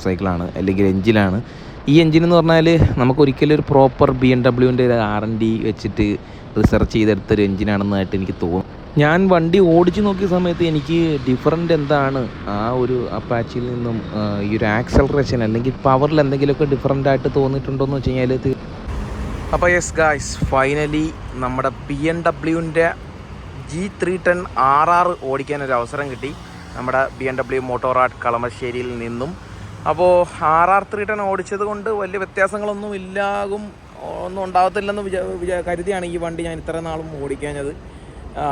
Motor സൈക്കിളാണ് അല്ലെങ്കിൽ എഞ്ചിനാണ് ഈ എഞ്ചിൻ എന്ന് പറഞ്ഞാൽ നമുക്ക് ഒരിക്കലും ഒരു പ്രോപ്പർ ബി എം ഡബ്ല്യുവിന്റെ ആർ എൻ ഡി വെച്ചിട്ട് റിസർച്ച് ചെയ്തെടുത്തൊരു എഞ്ചിനാണെന്നായിട്ട് എനിക്ക് തോന്നും. ഞാൻ വണ്ടി ഓടിച്ചു നോക്കിയ സമയത്ത് എനിക്ക് ഡിഫറന്റ് എന്താണ് ആ ഒരു അപ്പാച്ചിയിൽ നിന്നും ഈ ഒരു ആക്സലറേഷൻ അല്ലെങ്കിൽ പവറിൽ എന്തെങ്കിലുമൊക്കെ ഡിഫറന്റ് ആയിട്ട് തോന്നിയിട്ടുണ്ടോ എന്ന് വെച്ച് കഴിഞ്ഞാൽ അപ്പോൾ യെസ് ഗായ്സ് ഫൈനലി നമ്മുടെ P N ഡബ്ല്യുവിന്റെ G three ten R R ഓടിക്കാൻ ഒരു അവസരം കിട്ടി. നമ്മുടെ ബി എം ഡബ്ല്യു മോട്ടോറാട്ട് കളമശ്ശേരിയിൽ നിന്നും അപ്പോൾ ആർ ആർ ത്രീ ടെൻ ഓടിച്ചത് കൊണ്ട് വലിയ വ്യത്യാസങ്ങളൊന്നും ഇല്ലാകും ഒന്നും ഉണ്ടാകത്തില്ലെന്ന് വിചാ വിചാ കരുതിയാണ് ഈ വണ്ടി ഞാൻ ഇത്ര നാളും ഓടിക്കാഞ്ഞത്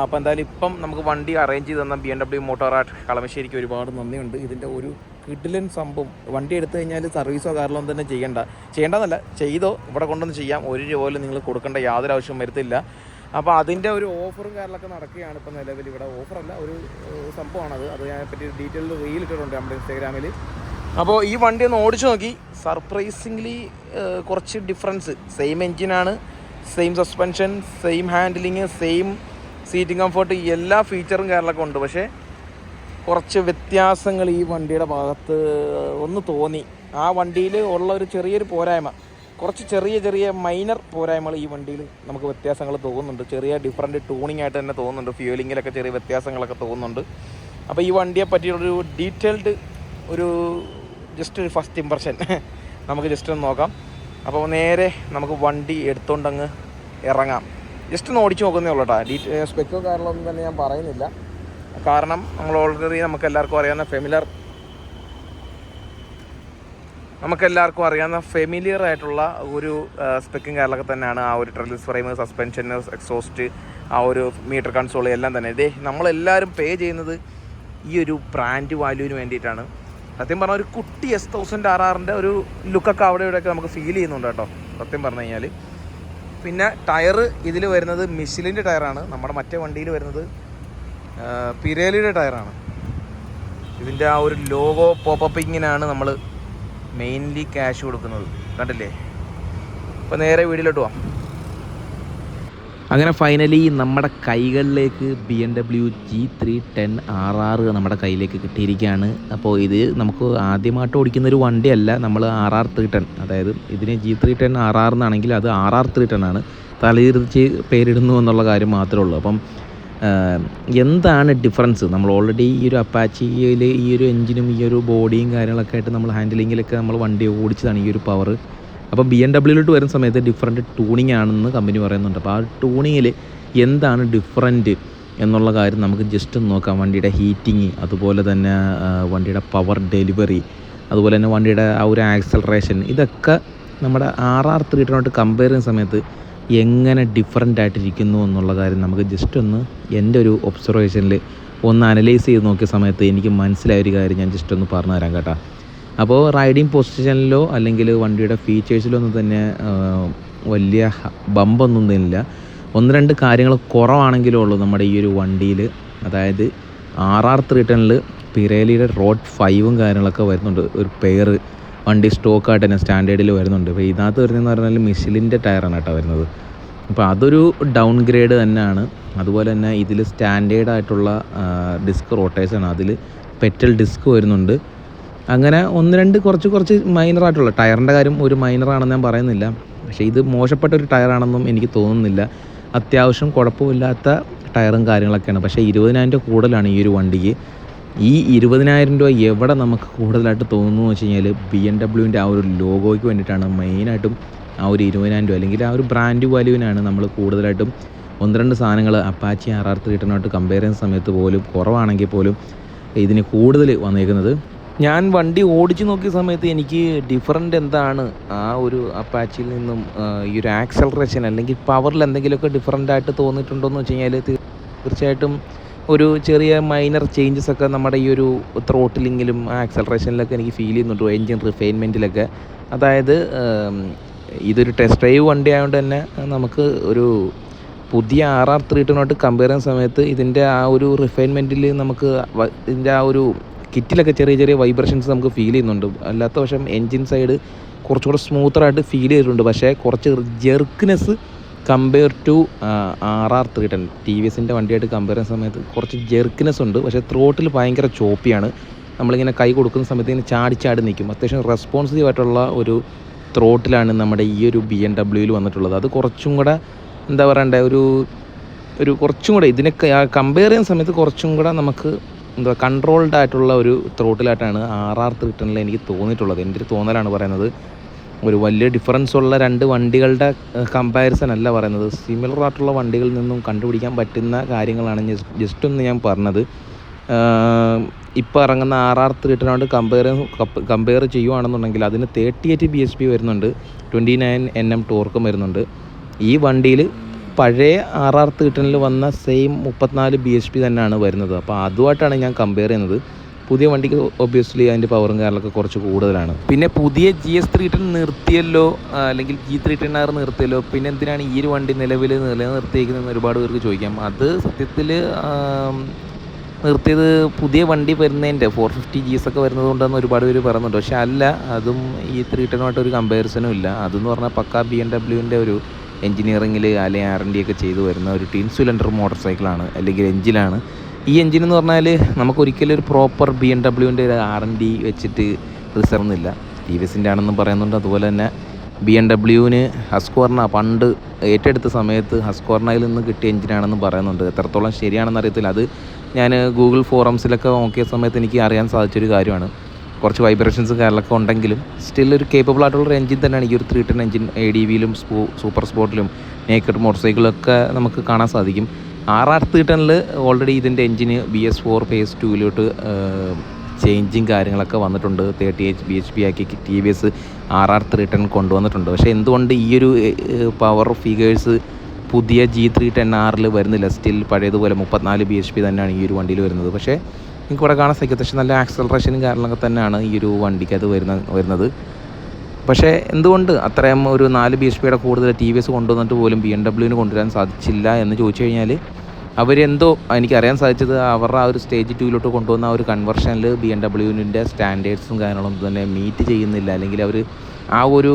അപ്പോൾ എന്തായാലും ഇപ്പം നമുക്ക് വണ്ടി അറേഞ്ച് ചെയ്ത് തന്ന ബി എം ഡബ്ല്യു മോട്ടോറാട്ട് കളമശ്ശേരിക്ക് ഒരുപാട് നന്ദിയുണ്ട്. ഇതിന്റെ ഒരു കിഡിലൻ സംഭവം വണ്ടി എടുത്തു കഴിഞ്ഞാൽ സർവീസോ കാറിലോ തന്നെ ചെയ്യേണ്ട. ചെയ്യേണ്ടതല്ല ചെയ്തോ ഇവിടെ കൊണ്ടൊന്ന് ചെയ്യാം. ഒരു രൂപ പോലും നിങ്ങൾ കൊടുക്കേണ്ട യാതൊരു ആവശ്യവും വരുത്തില്ല. അപ്പോൾ അതിന്റെ ഒരു ഓഫറും കാര്യങ്ങളൊക്കെ നടക്കുകയാണ് ഇപ്പോൾ നിലവിൽ ഇവിടെ. ഓഫറല്ല ഒരു സംഭവമാണത്. അത് പറ്റി ഡീറ്റെയിൽ റീൽ ഇട്ടിട്ടുണ്ട് നമ്മുടെ ഇൻസ്റ്റാഗ്രാമിൽ അപ്പോൾ ഈ വണ്ടി ഒന്ന് ഓടിച്ചു നോക്കി. സർപ്രൈസിംഗ്ലി കുറച്ച് difference same എൻജിനാണ് same suspension same handling same seating comfort എല്ലാ ഫീച്ചറും കാര്യങ്ങളൊക്കെ ഉണ്ട്. പക്ഷേ കുറച്ച് വ്യത്യാസങ്ങൾ ഈ വണ്ടിയുടെ ഭാഗത്ത് ഒന്ന് തോന്നി. ആ വണ്ടിയിൽ ഉള്ള ഒരു ചെറിയൊരു പോരായ്മ കുറച്ച് ചെറിയ ചെറിയ മൈനർ പോരായ്മകൾ ഈ വണ്ടിയിൽ നമുക്ക് വ്യത്യാസങ്ങൾ തോന്നുന്നുണ്ട്. ചെറിയ ഡിഫറന്റ് ട്യൂണിംഗ് ആയിട്ട് തന്നെ തോന്നുന്നുണ്ട്. ഫ്യൂലിങ്ങിലൊക്കെ ചെറിയ വ്യത്യാസങ്ങളൊക്കെ തോന്നുന്നുണ്ട്. അപ്പോൾ ഈ വണ്ടിയെ പറ്റിയുള്ളൊരു ഡീറ്റെയിൽഡ് ഒരു ജസ്റ്റ് ഒരു ഫസ്റ്റ് ഇമ്പ്രഷൻ നമുക്ക് ജസ്റ്റ് ഒന്ന് നോക്കാം. അപ്പോൾ നേരെ നമുക്ക് വണ്ടി എടുത്തുകൊണ്ടങ്ങ് ഇറങ്ങാം. ജസ്റ്റ് ഒന്ന് ഓടിച്ച് നോക്കുന്നേ ഉള്ളൂ കേട്ടോ. ഡീറ്റെയിൽ സ്പെക്കോ കാര്യങ്ങളൊന്നും തന്നെ ഞാൻ പറയുന്നില്ല. കാരണം നമ്മൾ ഓൾറെഡി നമുക്ക് എല്ലാവർക്കും അറിയാവുന്ന ഫെമിലർ നമുക്കെല്ലാവർക്കും അറിയാവുന്ന ഫെമിലിയർ ആയിട്ടുള്ള ഒരു സ്പെക്കും കാര്യങ്ങളൊക്കെ തന്നെയാണ് ആ ഒരു ട്രെലിസ് ഫ്രെയിം സസ്പെൻഷൻ എക്സോസ്റ്റ് ആ ഒരു മീറ്റർ കൺസോൾ എല്ലാം തന്നെ. ഇതേ നമ്മളെല്ലാവരും പേ ചെയ്യുന്നത് ഈ ഒരു ബ്രാൻഡ് വാല്യൂവിന് വേണ്ടിയിട്ടാണ്. സത്യം പറഞ്ഞാൽ ഒരു കുട്ടി എസ് തൗസൻഡ് ആർ ആറിന്റെ ഒരു ലുക്കൊക്കെ അവിടെ ഇവിടെയൊക്കെ നമുക്ക് ഫീൽ ചെയ്യുന്നുണ്ട് കേട്ടോ. സത്യം പറഞ്ഞു കഴിഞ്ഞാൽ പിന്നെ ടയർ ഇതിൽ വരുന്നത് മിഷിലിന്റെ ടയറാണ്. നമ്മുടെ മറ്റേ വണ്ടിയിൽ വരുന്നത് പിരേലിയുടെ ടയറാണ്. ഇതിന്റെ ആ ഒരു ലോഗോ പോപ്പപ്പിങ്ങിനാണ് നമ്മൾ മെയിൻലി ക്യാഷ് കൊടുക്കുന്നത്. കണ്ടില്ലേ? അപ്പോൾ നേരെ വീടിലോട്ട് പോവാം. അങ്ങനെ ഫൈനലി നമ്മുടെ കൈകളിലേക്ക് B M W G three ten R R നമ്മുടെ കയ്യിലേക്ക് കിട്ടിയിരിക്കുകയാണ്. അപ്പോൾ ഇത് നമുക്ക് ആദ്യമായിട്ട് ഓടിക്കുന്ന ഒരു വണ്ടിയല്ല നമ്മൾ ആർ ആർ ത്രീ ടെൻ അതായത് ഇതിന് G three ten R R എന്നാണെങ്കിൽ അത് ആർ ആർ ത്രീ ടെൻ ആണ്. തലതിരിച്ച് പേരിടുന്നു എന്നുള്ള കാര്യം മാത്രമേ ഉള്ളൂ. അപ്പം എന്താണ് ഡിഫറൻസ് നമ്മൾ ഓൾറെഡി ഈ ഒരു അപ്പാച്ചിയിൽ ഈ ഒരു എഞ്ചിനും ഈ ഒരു ബോഡിയും കാര്യങ്ങളൊക്കെ ആയിട്ട് നമ്മൾ ഹാൻഡിലിങ്ങിലൊക്കെ നമ്മൾ വണ്ടി ഓടിച്ചതാണ് ഈ ഒരു പവർ അപ്പോൾ ബി എം ഡബ്ല്യൂയിലോട്ട് വരുന്ന സമയത്ത് ഡിഫറന്റ് ടൂണിങ് ആണെന്ന് കമ്പനി പറയുന്നുണ്ട്. അപ്പോൾ ആ ടൂണിങ്ങിൽ എന്താണ് ഡിഫറന്റ് എന്നുള്ള കാര്യം നമുക്ക് ജസ്റ്റ് നോക്കാം. വണ്ടിയുടെ ഹീറ്റിങ് അതുപോലെ തന്നെ വണ്ടിയുടെ പവർ ഡെലിവറി അതുപോലെ തന്നെ വണ്ടിയുടെ ആ ഒരു ആക്സലറേഷൻ ഇതൊക്കെ നമ്മുടെ ആർ ആർ ത്രീ ടെനോട്ട് കമ്പയർ ചെയ്യുന്ന സമയത്ത് എങ്ങനെ ഡിഫറെന്റ് ആയിട്ടിരിക്കുന്നു എന്നുള്ള കാര്യം നമുക്ക് ജസ്റ്റ് ഒന്ന് എന്റെ ഒരു ഒബ്സർവേഷനിൽ ഒന്ന് അനലൈസ് ചെയ്ത് നോക്കിയ സമയത്ത് എനിക്ക് മനസ്സിലായ ഒരു കാര്യം ഞാൻ ജസ്റ്റ് ഒന്ന് പറഞ്ഞു തരാം കേട്ടോ. അപ്പോൾ റൈഡിങ് പൊസിഷനിലോ അല്ലെങ്കിൽ വണ്ടിയുടെ ഫീച്ചേഴ്സിലോ ഒന്നും തന്നെ വലിയ ബമ്പൊന്നും തന്നില്ല. ഒന്ന് രണ്ട് കാര്യങ്ങൾ കുറവാണെങ്കിലേ ഉള്ളൂ നമ്മുടെ ഈ ഒരു വണ്ടിയിൽ അതായത് ആർ ആർ ത്രീ ടെണിൽ പിറേലിയുടെ റോഡ് ഫൈവും കാര്യങ്ങളൊക്കെ വരുന്നുണ്ട്. ഒരു പെയർ വണ്ടി സ്റ്റോക്കായിട്ട് തന്നെ സ്റ്റാൻഡേർഡിൽ വരുന്നുണ്ട്. അപ്പോൾ ഇതിനകത്ത് വരുന്നതെന്ന് പറഞ്ഞാൽ മിഷിലിന്റെ ടയറാണ് കേട്ടോ വരുന്നത്. അപ്പോൾ അതൊരു ഡൗൺ ഗ്രേഡ് തന്നെയാണ്. അതുപോലെ തന്നെ ഇതിൽ സ്റ്റാൻഡേർഡ് ആയിട്ടുള്ള ഡിസ്ക് റോട്ടേഴ്സാണ് അതിൽ പെറ്റൽ ഡിസ്ക് വരുന്നുണ്ട്. അങ്ങനെ ഒന്ന് രണ്ട് കുറച്ച് കുറച്ച് മൈനറായിട്ടുള്ള ടയറിന്റെ കാര്യം ഒരു മൈനറാണെന്ന് ഞാൻ പറയുന്നില്ല. പക്ഷേ ഇത് മോശപ്പെട്ട ഒരു ടയറാണെന്നും എനിക്ക് തോന്നുന്നില്ല. അത്യാവശ്യം കുഴപ്പമില്ലാത്ത ടയറും കാര്യങ്ങളൊക്കെയാണ്. പക്ഷേ ഇരുപതിനായിരം രൂപ കൂടുതലാണ് ഈ ഒരു വണ്ടിക്ക്. ഈ ഇരുപതിനായിരം രൂപ എവിടെ നമുക്ക് കൂടുതലായിട്ട് തോന്നുന്നു എന്ന് വെച്ച് കഴിഞ്ഞാൽ ബി എം ഡബ്ല്യുവിന്റെ ആ ഒരു ലോഗോയ്ക്ക് വേണ്ടിയിട്ടാണ് മെയിനായിട്ടും ആ ഒരു ഇരുപതിനായിരം രൂപ അല്ലെങ്കിൽ ആ ഒരു ബ്രാൻഡ് വാല്യൂവിനാണ് നമ്മൾ കൂടുതലായിട്ടും ഒന്ന് രണ്ട് സാധനങ്ങൾ അപ്പാച്ചി ആർ ആർ ത്രീ ടെണ്ണോട്ട് കമ്പയർ ചെയ്യുന്ന സമയത്ത് പോലും കുറവാണെങ്കിൽ പോലും ഇതിന് കൂടുതൽ വന്നേക്കുന്നത്. ഞാൻ വണ്ടി ഓടിച്ചു നോക്കിയ സമയത്ത് എനിക്ക് ഡിഫറന്റ് എന്താണ് ആ ഒരു അപ്പാച്ചിയിൽ നിന്നും ഈ ഒരു ആക്സലറേഷൻ അല്ലെങ്കിൽ പവറിൽ എന്തെങ്കിലുമൊക്കെ ഡിഫറന്റ് ആയിട്ട് തോന്നിയിട്ടുണ്ടോ എന്ന് വെച്ച് കഴിഞ്ഞാൽ തീർച്ചയായിട്ടും ഒരു ചെറിയ മൈനർ ചേഞ്ചസ് ഒക്കെ നമ്മുടെ ഈ ഒരു ത്രോട്ടിലിങ്ങിലും ആക്സലറേഷനിലൊക്കെ എനിക്ക് ഫീൽ ചെയ്യുന്നുണ്ട് എൻജിൻ റിഫൈൻമെന്റിലൊക്കെ അതായത് ഇതൊരു ടെസ്റ്റ് ഡ്രൈവ് വണ്ടി ആയതുകൊണ്ട് തന്നെ നമുക്ക് ഒരു പുതിയ ആർ ആർ ത്രീ ടെണ്ണോട്ട് കമ്പയർ ചെയ്യുന്ന സമയത്ത് ഇതിന്റെ ആ ഒരു റിഫൈൻമെന്റിൽ നമുക്ക് ഇതിന്റെ ആ ഒരു കിറ്റിലൊക്കെ ചെറിയ ചെറിയ വൈബ്രേഷൻസ് നമുക്ക് ഫീൽ ചെയ്യുന്നുണ്ട്. അല്ലാത്ത പക്ഷം എൻജിൻ സൈഡ് കുറച്ചുകൂടെ സ്മൂത്തറായിട്ട് ഫീൽ ചെയ്തിട്ടുണ്ട്. പക്ഷേ കുറച്ച് jerkiness compare to R R three ten T V എസിന്റെ വണ്ടിയായിട്ട് കമ്പയർ ചെയ്യുന്ന സമയത്ത് കുറച്ച് ജെർക്ക്നെസ് ഉണ്ട്. പക്ഷേ ത്രോട്ടിൽ ഭയങ്കര ചോപ്പിയാണ് നമ്മളിങ്ങനെ കൈ കൊടുക്കുന്ന സമയത്ത് ഇങ്ങനെ ചാടി ചാടി നിൽക്കും. അത്യാവശ്യം റെസ്പോൺസീവ് ആയിട്ടുള്ള ഒരു ത്രോട്ടിലാണ് നമ്മുടെ ഈ ഒരു ബി എം ഡബ്ല്യൂയിൽ വന്നിട്ടുള്ളത്. അത് കുറച്ചും കൂടെ എന്താ പറയണ്ടേ ഒരു ഒരു കുറച്ചും കൂടെ ഇതിനെ കമ്പയർ ചെയ്യുന്ന സമയത്ത് കുറച്ചും കൂടെ നമുക്ക് എന്താ കൺട്രോൾഡ് ആയിട്ടുള്ള ഒരു ത്രോട്ടിലായിട്ടാണ് ആർ ആർ ടെന്നിൽ എനിക്ക് തോന്നിയിട്ടുള്ളത്. എന്റെ ഒരു തോന്നലാണ് പറയുന്നത്. ഒരു വലിയ ഡിഫറൻസ് ഉള്ള രണ്ട് വണ്ടികളുടെ കമ്പാരിസൺ അല്ല പറയുന്നത്. സിമിലർ ആയിട്ടുള്ള വണ്ടികളിൽ നിന്നും കണ്ടുപിടിക്കാൻ പറ്റുന്ന കാര്യങ്ങളാണ് ജസ്റ്റ് ഒന്ന് ഞാൻ പറഞ്ഞത്. ഇപ്പോൾ ഇറങ്ങുന്ന ആർ ആർ ടെനോട് കമ്പയർ കമ്പയർ ചെയ്യുവാണെന്നുണ്ടെങ്കിൽ അതിന് thirty eight B S P വരുന്നുണ്ട്. ട്വന്റി നയൻ എൻ എം ടോർക്കും വരുന്നുണ്ട്. ഈ വണ്ടിയിൽ പഴയ ആർ ആർ ത്രീ വന്ന സെയിം മുപ്പത്തിനാല് ബി എച്ച് പി തന്നെയാണ് വരുന്നത്. അപ്പോൾ അതുമായിട്ടാണ് ഞാൻ കമ്പയർ ചെയ്യുന്നത്. പുതിയ വണ്ടിക്ക് ഒബ്വിയസ്ലി അതിന്റെ പവറും കാര്യങ്ങളൊക്കെ കുറച്ച് കൂടുതലാണ്. പിന്നെ പുതിയ ജി എസ് ത്രീ ടെൻ നിർത്തിയല്ലോ അല്ലെങ്കിൽ ജി ത്രീ ടെൻ ആർ നിർത്തിയല്ലോ പിന്നെ എന്തിനാണ് ഈ ഒരു വണ്ടി നിലവിൽ നിലനിർത്തിയിരിക്കുന്നതെന്ന് ഒരുപാട് പേർക്ക് ചോദിക്കാം. അത് സത്യത്തിൽ നിർത്തിയത് പുതിയ വണ്ടി വരുന്നതിന്റെ ഫോർ ഫിഫ്റ്റി ജി എസ് ഒക്കെ വരുന്നത് കൊണ്ടാണ് ഒരുപാട് പേര് പറയുന്നുണ്ട്. പക്ഷേ അല്ല അതും ഈ ത്രീ ടെനുമായിട്ട് ഒരു കമ്പാരിസനും ഇല്ല. അതെന്ന് പറഞ്ഞാൽ പക്ക ബി എം ഡബ്ല്യുവിന്റെ ഒരു എഞ്ചിനീയറിങ്ങിൽ അല്ലെങ്കിൽ ആർ എൻ ഡി ഒക്കെ ചെയ്തു വരുന്ന ഒരു ടീൻ സിലിണ്ടർ മോട്ടോർ സൈക്കിളാണ് അല്ലെങ്കിൽ എഞ്ചിനാണ്. ഈ എഞ്ചിൻ എന്ന് പറഞ്ഞാൽ നമുക്ക് ഒരിക്കലും ഒരു പ്രോപ്പർ ബി എം ഡബ്ല്യുവിന്റെ ഒരു ആർ എൻ ഡി വെച്ചിട്ട് റിസർവ് ഇല്ല ടി വി എസിന്റെ ആണെന്നും പറയുന്നുണ്ട്. അതുപോലെ തന്നെ ബി എം ഡബ്ല്യുവിന് ഹസ്കോർണ പണ്ട് ഏറ്റെടുത്ത സമയത്ത് ഹസ്കോർണയിൽ നിന്ന് കിട്ടിയ എഞ്ചിനാണെന്ന് പറയുന്നുണ്ട്. എത്രത്തോളം ശരിയാണെന്ന് അറിയത്തില്ല. അത് ഞാൻ ഗൂഗിൾ ഫോറംസിലൊക്കെ നോക്കിയ സമയത്ത് എനിക്ക് അറിയാൻ സാധിച്ചൊരു കാര്യമാണ്. കുറച്ച് വൈബ്രേഷൻസ് കാര്യങ്ങളൊക്കെ ഉണ്ടെങ്കിലും സ്റ്റിൽ ഒരു കേപ്പബിൾ ആയിട്ടുള്ള ഒരു എഞ്ചിൻ തന്നെയാണ്. ഈ ഒരു three ten engine A D വിയിലും സ്പോ സൂപ്പർ സ്പോർട്ടിലും നേക്കഡ് മോട്ടോർ സൈക്കിളൊക്കെ നമുക്ക് കാണാൻ സാധിക്കും. ആർ ആർ ത്രീ ടെനിൽ ഓൾറെഡി ഇതിന്റെ എഞ്ചിന് ബി എസ് ഫോർ ഫേസ് ടൂവിലോട്ട് ചേഞ്ചിങ് കാര്യങ്ങളൊക്കെ വന്നിട്ടുണ്ട്. Thirty H B H P ആക്കി T V S R R three ten കൊണ്ടുവന്നിട്ടുണ്ട്. പക്ഷേ എന്തുകൊണ്ട് ഈ ഒരു പവർ ഫിഗേഴ്സ് പുതിയ ജി ത്രീ ടെൻ ആറിൽ വരുന്നില്ല? സ്റ്റിൽ പഴയതുപോലെ മുപ്പത്തിനാല് ബി എച്ച് പി തന്നെയാണ് ഈ ഒരു വണ്ടിയിൽ വരുന്നത്. പക്ഷേ നിങ്ങൾക്ക് ഇവിടെ കാണാൻ സാധിക്കും. അത്യാവശ്യം നല്ല ആക്സലറേഷനും കാര്യങ്ങളൊക്കെ തന്നെയാണ് ഈ ഒരു വണ്ടിക്ക് അത് വരുന്ന വരുന്നത്. പക്ഷേ എന്തുകൊണ്ട് അത്രയും ഒരു നാല് ബി എച്ച് പിയുടെ കൂടുതൽ ടി വി എസ് കൊണ്ടുവന്നിട്ട് പോലും ബി എം ഡബ്ല്യുവിന് കൊണ്ടുവരാൻ സാധിച്ചില്ല എന്ന് ചോദിച്ചു കഴിഞ്ഞാൽ അവരെന്തോ എനിക്കറിയാൻ സാധിച്ചത് അവരുടെ ആ ഒരു സ്റ്റേജ് ടൂയിലോട്ട് കൊണ്ടുവന്ന ആ ഒരു കൺവെർഷനിൽ ബി എം ഡബ്ല്യുവിന്റെ സ്റ്റാൻഡേർഡ്സും കാര്യങ്ങളൊന്നും തന്നെ മീറ്റ് ചെയ്യുന്നില്ല. അല്ലെങ്കിൽ അവർ ആ ഒരു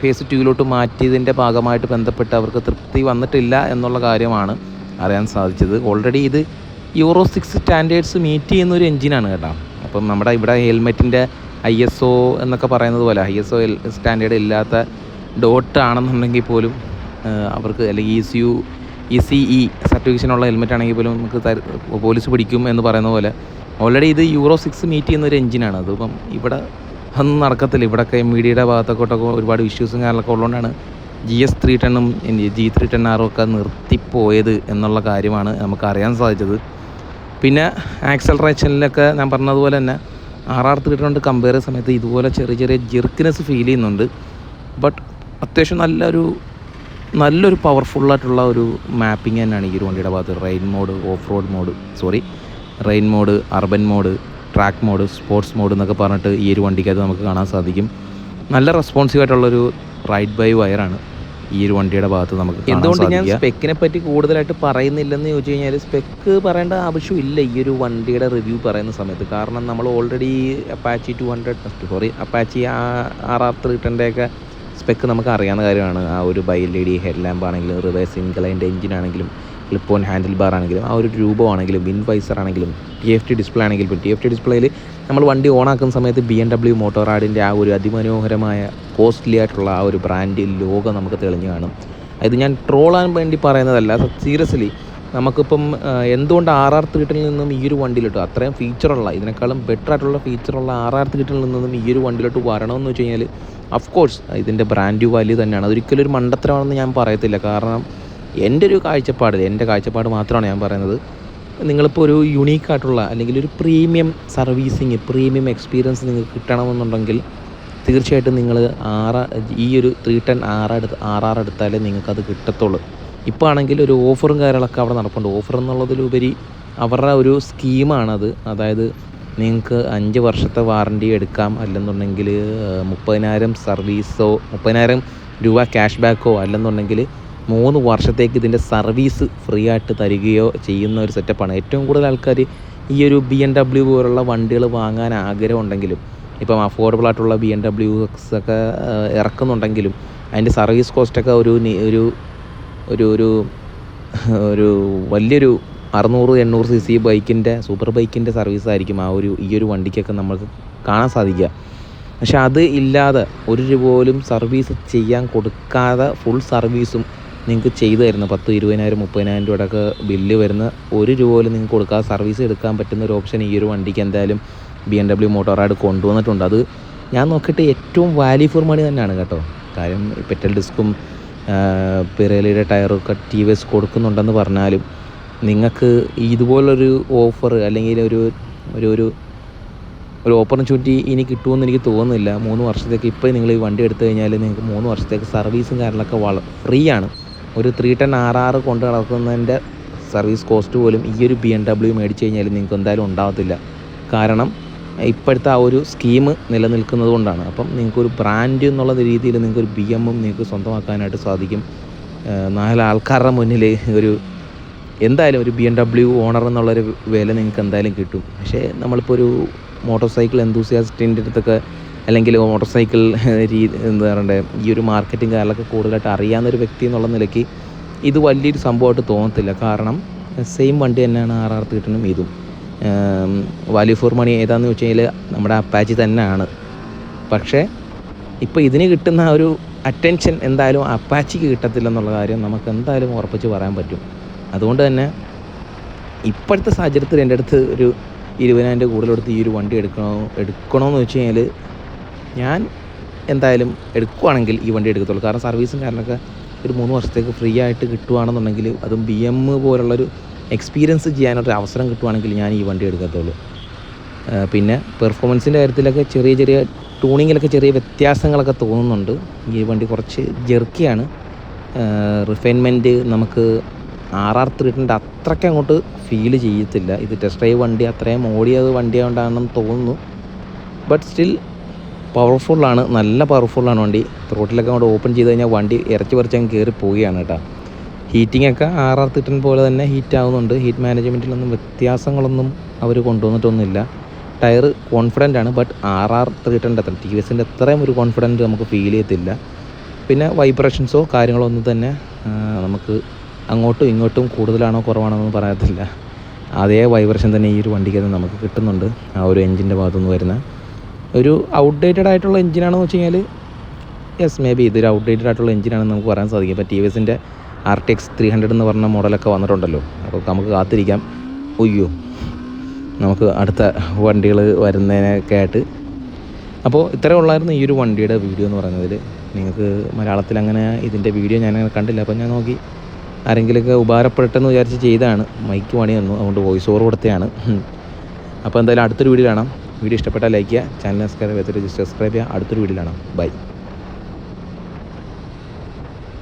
ഫേസ് ടൂയിലോട്ട് മാറ്റിയതിന്റെ ഭാഗമായിട്ട് ബന്ധപ്പെട്ട് അവർക്ക് തൃപ്തി വന്നിട്ടില്ല എന്നുള്ള കാര്യമാണ് അറിയാൻ സാധിച്ചത്. ഓൾറെഡി ഇത് യൂറോ സിക്സ് സ്റ്റാൻഡേർഡ്സ് മീറ്റ് ചെയ്യുന്ന ഒരു എഞ്ചിനാണ് കേട്ടോ. അപ്പം നമ്മുടെ ഇവിടെ ഹെൽമെറ്റിന്റെ ഐ എസ് ഒ എന്നൊക്കെ പറയുന്നത് പോലെ ഐ എസ് ഒ സ്റ്റാൻഡേർഡ് ഇല്ലാത്ത ഡോട്ട് ആണെന്നുണ്ടെങ്കിൽ പോലും അവർക്ക് അല്ലെങ്കിൽ E C U E C E സർട്ടിഫിക്കേഷനുള്ള helmet ആണെങ്കിൽ പോലും നമുക്ക് പോലീസ് പിടിക്കും എന്ന് പറയുന്ന പോലെ ഓൾറെഡി ഇത് യൂറോ സിക്സ് മീറ്റ് ചെയ്യുന്ന ഒരു എഞ്ചിനാണ് അതിപ്പം ഇവിടെ ഒന്നും നടക്കത്തില്ല. ഇവിടെയൊക്കെ മീഡിയയുടെ ഭാഗത്തൊക്കെ ഒരുപാട് ഇഷ്യൂസും കാര്യങ്ങളൊക്കെ ഉള്ളതുകൊണ്ടാണ് ജി എസ് ത്രീ ടെണ്ണും ജി ത്രീ ടെൻ ആറും ഒക്കെ നിർത്തിപ്പോയത് എന്നുള്ള കാര്യമാണ് നമുക്ക് അറിയാൻ സാധിച്ചത്. പിന്നെ ആക്സലറേഷനിലൊക്കെ ഞാൻ പറഞ്ഞതുപോലെ തന്നെ ആർ ആർ ത്രീ കൊണ്ട് കമ്പയർ ചെയ്യുന്ന സമയത്ത് ഇതുപോലെ ചെറിയ ചെറിയ ജെർക്കിനെസ് ഫീൽ ചെയ്യുന്നുണ്ട്. ബട്ട് അത്യാവശ്യം നല്ലൊരു നല്ലൊരു പവർഫുള്ളായിട്ടുള്ള ഒരു മാപ്പിംഗ് തന്നെയാണ് ഈ ഒരു വണ്ടിയുടെ ഭാഗത്ത്. Rain mode off road mode sorry rain mode urban mode track mode sports mode എന്നൊക്കെ പറഞ്ഞിട്ട് ഈ ഒരു വണ്ടിക്കകത്ത് നമുക്ക് കാണാൻ സാധിക്കും. നല്ല റെസ്പോൺസീവ് ആയിട്ടുള്ളൊരു റൈഡ് ബൈ വയറാണ് ഈ ഒരു വണ്ടിയുടെ ഭാഗത്ത് നമുക്ക് എന്തുകൊണ്ട് ഞാൻ സ്പെക്കിനെ പറ്റി കൂടുതലായിട്ട് പറയുന്നില്ലെന്ന് ചോദിച്ചു കഴിഞ്ഞാൽ സ്പെക്ക് പറയേണ്ട ആവശ്യമില്ല ഈ ഒരു വണ്ടിയുടെ റിവ്യൂ പറയുന്ന സമയത്ത്. കാരണം നമ്മൾ already Apache two hundred sorry Apache R R three ടെന്റെയൊക്കെ spec നമുക്ക് അറിയാവുന്ന കാര്യമാണ്. ആ ഒരു bi L E D head lamp ആണെങ്കിലും റിവേഴ്സ് ഇൻക്ലൈൻഡ് എഞ്ചിൻ ആണെങ്കിലും ക്ലിപ്പ് ഓൺ ഹാൻഡിൽ ബാർ ആണെങ്കിലും ആ ഒരു രൂപമാണെങ്കിലും വിൻ വൈസർ ആണെങ്കിലും ടി എഫ് ടി ഡിസ്പ്ലേ ആണെങ്കിലും ടി എഫ് ടി ഡിസ്പ്ലേയിൽ നമ്മൾ വണ്ടി ഓണാക്കുന്ന സമയത്ത് ബി എം ഡബ്ല്യു മോട്ടോറാഡിന്റെ ആ ഒരു അതിമനോഹരമായ കോസ്റ്റ്ലി ആയിട്ടുള്ള ആ ഒരു ബ്രാൻഡ് ലോകം നമുക്ക് തെളിഞ്ഞു കാണും. ഇത് ഞാൻ ട്രോളാൻ വേണ്ടി പറയുന്നതല്ല സീരിയസ്ലി നമുക്കിപ്പം എന്തുകൊണ്ട് ആർ ആർ ത്രീട്ടിൽ നിന്നും ഈ ഒരു വണ്ടിയിലോട്ട് അത്രയും ഫീച്ചറുള്ള ഇതിനേക്കാളും ബെറ്റർ ആയിട്ടുള്ള ഫീച്ചറുള്ള ആർ ആർ ത്രീട്ടിൽ നിന്നും ഈ ഒരു വണ്ടിയിലോട്ട് വരണമെന്ന് വെച്ച് കഴിഞ്ഞാൽ അഫ് കോഴ്സ് ഇതിന്റെ ബ്രാൻഡ് വാല്യൂ തന്നെയാണ്. അതൊരിക്കലും ഒരു മണ്ടത്തരമാണെന്ന് ഞാൻ പറയത്തില്ല. കാരണം എന്റെ ഒരു കാഴ്ചപ്പാട് എന്റെ കാഴ്ചപ്പാട് മാത്രമാണ് ഞാൻ പറയുന്നത്. നിങ്ങളിപ്പോൾ ഒരു യുണീക്ക് ആയിട്ടുള്ള അല്ലെങ്കിൽ ഒരു പ്രീമിയം സർവീസിങ് പ്രീമിയം എക്സ്പീരിയൻസ് നിങ്ങൾക്ക് കിട്ടണമെന്നുണ്ടെങ്കിൽ തീർച്ചയായിട്ടും നിങ്ങൾ ആറ് ഈ ഒരു ത്രീ ടെൻ ആർ എടുത്ത് ആർ ആർ എടുത്താലേ നിങ്ങൾക്കത് കിട്ടത്തുള്ളൂ. ഇപ്പോൾ ആണെങ്കിൽ ഒരു ഓഫറും കാര്യങ്ങളൊക്കെ അവിടെ നടപ്പുണ്ട്. ഓഫർ എന്നുള്ളതിലുപരി അവരുടെ ഒരു സ്കീമാണത് അതായത് നിങ്ങൾക്ക് അഞ്ച് വർഷത്തെ വാറണ്ടി എടുക്കാം. അല്ലെന്നുണ്ടെങ്കിൽ മുപ്പതിനായിരം സർവീസോ മുപ്പതിനായിരം രൂപ ക്യാഷ് ബാക്കോ അല്ലെന്നുണ്ടെങ്കിൽ മൂന്ന് വർഷത്തേക്ക് ഇതിന്റെ സർവീസ് ഫ്രീ ആയിട്ട് തരികയോ ചെയ്യുന്ന ഒരു സെറ്റപ്പാണ് ഏറ്റവും കൂടുതൽ ആൾക്കാർ ഈ ഒരു ബി എം ഡബ്ല്യു പോലുള്ള വണ്ടികൾ വാങ്ങാൻ ആഗ്രഹമുണ്ടെങ്കിലും ഇപ്പം അഫോർഡബിൾ ആയിട്ടുള്ള ബി എം ഡബ്ല്യു ഒക്കെ ആ, ഇറക്കുന്നുണ്ടെങ്കിലും അതിന്റെ സർവീസ് കോസ്റ്റൊക്കെ ഒരു ഒരു ഒരു ഒരു ഒരു വലിയൊരു അറുന്നൂറ് എണ്ണൂറ് സി സി ബൈക്കിന്റെ സൂപ്പർ ബൈക്കിന്റെ സർവീസ് ആയിരിക്കും ആ ഒരു ഈ ഒരു വണ്ടിക്കൊക്കെ നമുക്ക് കാണാൻ സാധിക്കുക. പക്ഷെ അത് ഇല്ലാതെ ഒരു രൂപ പോലും സർവീസ് ചെയ്യാൻ കൊടുക്കാതെ ഫുൾ സർവീസും നിങ്ങൾക്ക് ചെയ്തു തരുന്ന പത്ത് ഇരുപതിനായിരം മുപ്പതിനായിരം രൂപയുടെയൊക്കെ ബില്ല് വരുന്ന ഒരു രൂപ പോലും നിങ്ങൾക്ക് കൊടുക്കാതെ സർവീസ് എടുക്കാൻ പറ്റുന്ന ഒരു ഓപ്ഷൻ ഈ ഒരു വണ്ടിക്ക് എന്തായാലും ബി എം ഡബ്ല്യു മോട്ടോറായിട്ട് കൊണ്ടുവന്നിട്ടുണ്ട്. അത് ഞാൻ നോക്കിയിട്ട് ഏറ്റവും വാല്യൂ ഫോർ മണി തന്നെയാണ് കേട്ടോ. കാര്യം പെറ്റൽ ഡിസ്കും പിറേലിയുടെ ടയറൊക്കെ ടി വി എസ് കൊടുക്കുന്നുണ്ടെന്ന് പറഞ്ഞാലും നിങ്ങൾക്ക് ഇതുപോലൊരു ഓഫർ അല്ലെങ്കിൽ ഒരു ഒരു ഒരു ഒരു ഓപ്പർച്യൂണിറ്റി ഇനി കിട്ടുമെന്ന് എനിക്ക് തോന്നുന്നില്ല. മൂന്ന് വർഷത്തേക്ക് ഇപ്പോൾ നിങ്ങൾ ഈ വണ്ടി എടുത്തു കഴിഞ്ഞാൽ നിങ്ങൾക്ക് മൂന്ന് വർഷത്തേക്ക് സർവീസും കാര്യങ്ങളൊക്കെ വള ഫ്രീ ആണ്. ഒരു ത്രീ ടെൻ ആർ ആറ് കൊണ്ട് നടക്കുന്നതിന്റെ സർവീസ് കോസ്റ്റ് പോലും ഈ ഒരു ബി എം ഡബ്ല്യു മേടിച്ച് കഴിഞ്ഞാൽ നിങ്ങൾക്ക് എന്തായാലും ഉണ്ടാകത്തില്ല കാരണം ഇപ്പോഴത്തെ ആ ഒരു സ്കീം നിലനിൽക്കുന്നത് കൊണ്ടാണ്. അപ്പം നിങ്ങൾക്കൊരു ബ്രാൻഡ് എന്നുള്ള രീതിയിൽ നിങ്ങൾക്കൊരു ബി എമ്മും നിങ്ങൾക്ക് സ്വന്തമാക്കാനായിട്ട് സാധിക്കും. നാല് ആൾക്കാരുടെ മുന്നിൽ ഒരു എന്തായാലും ഒരു ബി എം ഡബ്ല്യു ഓണർ എന്നുള്ളൊരു വില നിങ്ങൾക്ക് എന്തായാലും കിട്ടും. പക്ഷേ നമ്മളിപ്പോൾ ഒരു മോട്ടോർ സൈക്കിൾ എന്തൂസിയാസ്റ്റിന്റെ അടുത്തൊക്കെ അല്ലെങ്കിൽ മോട്ടോർ സൈക്കിൾ രീതി എന്താ പറയണ്ടേ ഈ ഒരു മാർക്കറ്റിംഗ് കാര്യങ്ങളൊക്കെ കൂടുതലായിട്ട് അറിയാവുന്ന ഒരു വ്യക്തി എന്നുള്ള നിലയ്ക്ക് ഇത് വലിയൊരു സംഭവമായിട്ട് തോന്നത്തില്ല. കാരണം സെയിം വണ്ടി തന്നെയാണ് ആർ ആർ തീട്ടനും ഇതും. വാല്യൂ ഫോർ മണി ഏതാന്ന് വെച്ച് കഴിഞ്ഞാൽ നമ്മുടെ അപ്പാച്ചി തന്നെയാണ്. പക്ഷേ ഇപ്പോൾ ഇതിന് കിട്ടുന്ന ഒരു അറ്റൻഷൻ എന്തായാലും അപ്പാച്ചിക്ക് കിട്ടത്തില്ലെന്നുള്ള കാര്യം നമുക്ക് എന്തായാലും ഉറപ്പിച്ച് പറയാൻ പറ്റും. അതുകൊണ്ട് തന്നെ ഇപ്പോഴത്തെ സാഹചര്യത്തിൽ എന്റെ അടുത്ത് ഒരു ഇരുപതിനായിരം രൂപ കൂടുതൽ ഈ ഒരു വണ്ടി എടുക്കണോ എടുക്കണമെന്ന് വെച്ച് കഴിഞ്ഞാൽ ഞാൻ എന്തായാലും എടുക്കുവാണെങ്കിൽ ഈ വണ്ടി എടുക്കത്തുള്ളൂ. കാരണം സർവീസും കാരണമൊക്കെ ഒരു മൂന്ന് വർഷത്തേക്ക് ഫ്രീ ആയിട്ട് കിട്ടുവാണെന്നുണ്ടെങ്കിൽ അതും ബി എം പോലുള്ളൊരു എക്സ്പീരിയൻസ് ചെയ്യാനൊരു അവസരം കിട്ടുവാണെങ്കിൽ ഞാൻ ഈ വണ്ടി എടുക്കത്തുള്ളൂ. പിന്നെ പെർഫോമൻസിന്റെ കാര്യത്തിലൊക്കെ ചെറിയ ചെറിയ ട്യൂണിങ്ങിലൊക്കെ ചെറിയ വ്യത്യാസങ്ങളൊക്കെ തോന്നുന്നുണ്ട്. ഈ വണ്ടി കുറച്ച് ജെർക്കിയാണ് റിഫൈൻമെന്റ് നമുക്ക് ആർ ആർ ത്രീട്ടിന്റെ അത്രയ്ക്ക് അങ്ങോട്ട് ഫീൽ ചെയ്യത്തില്ല. ഇത് ടെസ്റ്റ് ഡ്രൈവ് വണ്ടി അത്രയും ഓടിയത് വണ്ടി കൊണ്ടാണെന്ന് തോന്നുന്നു. ബട്ട് സ്റ്റിൽ പവർഫുള്ളാണ് നല്ല പവർഫുള്ളാണ് വണ്ടി. ത്രോട്ടിലൊക്കെ അങ്ങോട്ട് ഓപ്പൺ ചെയ്ത് കഴിഞ്ഞാൽ വണ്ടി ഇറച്ചി പറിച്ച് അങ്ങ് കയറി പോവുകയാണ് കേട്ടോ. ഹീറ്റിംഗ് ഒക്കെ ആർ ആർ തിട്ടൻ പോലെ തന്നെ ഹീറ്റ് ആവുന്നുണ്ട്. ഹീറ്റ് മാനേജ്മെന്റിലൊന്നും വ്യത്യാസങ്ങളൊന്നും അവർ കൊണ്ടുവന്നിട്ടൊന്നുമില്ല. ടയർ കോൺഫിഡന്റ് ആണ് ബട്ട് ആർ ആർ തിട്ടന്റെ അത്ര. ടി വി എസിന്റെ അത്രയും ഒരു കോൺഫിഡന്റ് നമുക്ക് ഫീൽ ചെയ്യത്തില്ല. പിന്നെ വൈബ്രേഷൻസോ കാര്യങ്ങളോ ഒന്നും തന്നെ നമുക്ക് അങ്ങോട്ടും ഇങ്ങോട്ടും കൂടുതലാണോ കുറവാണോ എന്ന് പറയത്തില്ല അതേ വൈബ്രേഷൻ തന്നെ ഈ ഒരു വണ്ടിക്ക് നമുക്ക് കിട്ടുന്നുണ്ട്. ആ ഒരു എഞ്ചിന്റെ ഭാഗത്തുനിന്ന് വരുന്ന ഒരു ഔട്ട്ഡേറ്റഡ് ആയിട്ടുള്ള എഞ്ചിനാണെന്ന് വെച്ച് കഴിഞ്ഞാൽ യെസ് മേ ബി ഇതൊരു ഔട്ട്ഡേറ്റഡ് ആയിട്ടുള്ള എഞ്ചിനാണെന്ന് നമുക്ക് പറയാൻ സാധിക്കും. ഇപ്പോൾ ടി വി എസിന്റെ R T X three hundred എന്ന് പറഞ്ഞ മോഡലൊക്കെ വന്നിട്ടുണ്ടല്ലോ. അപ്പോൾ നമുക്ക് കാത്തിരിക്കാം. ഒയ്യോ നമുക്ക് അടുത്ത വണ്ടികൾ വരുന്നതിനൊക്കെ ആയിട്ട്. അപ്പോൾ ഇത്രയേ ഉള്ളായിരുന്നു ഈ ഒരു വണ്ടിയുടെ വീഡിയോ എന്ന് പറയുന്നതിൽ നിങ്ങൾക്ക് മലയാളത്തിൽ അങ്ങനെ ഇതിന്റെ വീഡിയോ ഞാൻ കണ്ടില്ല. അപ്പോൾ ഞാൻ നോക്കി ആരെങ്കിലുമൊക്കെ ഉപകാരപ്പെട്ടെന്ന് വിചാരിച്ച് ചെയ്താണ് മൈക്ക് പണി തന്നു അതുകൊണ്ട് വോയിസ് ഓവർ കൊടുത്തതാണ്. അപ്പോൾ എന്തായാലും അടുത്തൊരു വീഡിയോ കാണാം. വീഡിയോ ഇഷ്ടപ്പെട്ടാൽ ലൈക്ക് ചെയ്യുക ചാനൽ സബ്സ്ക്രൈബ് ചെയ്തിട്ട് സബ്സ്ക്രൈബ് ചെയ്യുക അടുത്തൊരു വീഡിയോ കാണാം. ബൈ